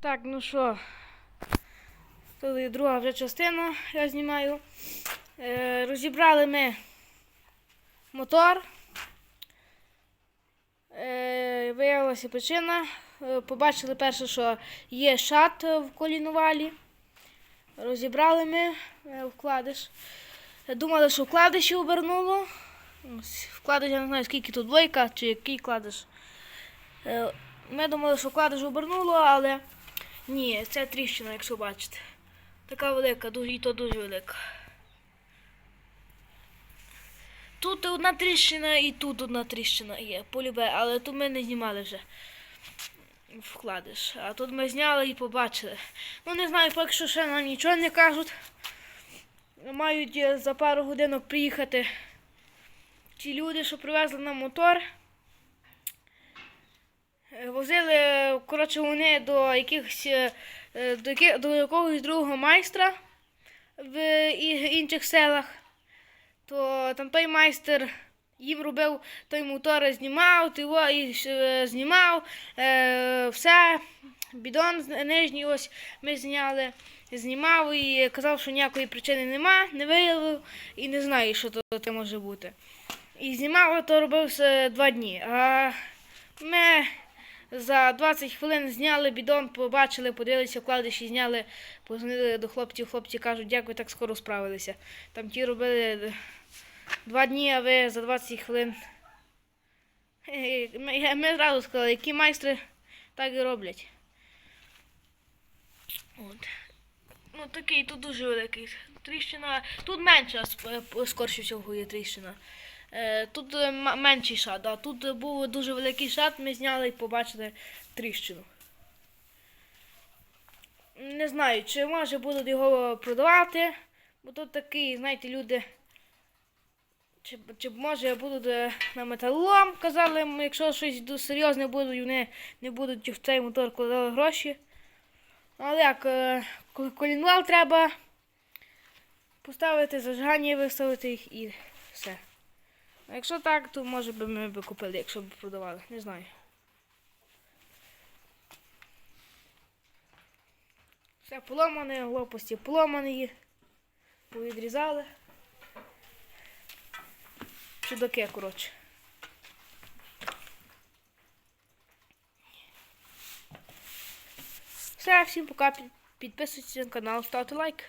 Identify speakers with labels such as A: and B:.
A: Так, ну що, тут друга вже частина я знімаю. Е, розібрали ми мотор. Е, виявилася причина. Е, побачили перше, що є шат в колінувалі. Розібрали ми е, вкладиш. Думали, що вкладиші обернуло. Ось, Вкладиш, я не знаю, скільки тут двойка чи який вкладиш. Е, Ми думали, що вкладиш обернуло, але ні, це тріщина, якщо бачите. Така велика, дуже, і то дуже велика. Тут одна тріщина і тут одна тріщина є, полюбе, але тут ми не знімали вже вкладиш. А тут ми зняли і побачили. Ну не знаю, поки що ще нам нічого не кажуть. Мають е, за пару годинок приїхати ті люди, що привезли нам мотор. Е, Возили, коротше, вони до якихось е, е, до, яки- до якогось другого майстра в інших селах. То там той майстер їм робив той мотор, знімав, того і знімав все. Бідон нижній ось ми зняли, знімав і казав, що ніякої причини нема, не виявив і не знаю, що таке може бути. І знімав то робив два дні. А ми за 20 хвилин зняли бідон, побачили, подивилися вкладиші, зняли, позвонили до хлопців. Хлопці кажуть, дякую, так скоро справилися. Там ті робили два дні, а ви за 20 хвилин. Е, Ми, ми зразу сказали, які майстри так і роблять. От. Ну такий тут дуже великий. Тріщина. Тут менша, сп- скорше всього є тріщина. Е, Тут е, менший шат, а тут був дуже великий шат, ми зняли і побачили тріщину. Не знаю, чи може будуть його продавати, бо тут такий, знаєте, люди. Чи, чи може будуть е, на металолом, казали, якщо щось серйозне буде, вони не будуть в цей мотор кладали гроші. Але як колінвал треба поставити зажигання, виставити їх і все. А якщо так, то може би ми б купили, якщо б продавали. Не знаю. Все поломане, лопасті поломані, повідрізали. Чудаки, коротше. Все, всім пока. Підписуйтесь на канал, ставте лайк.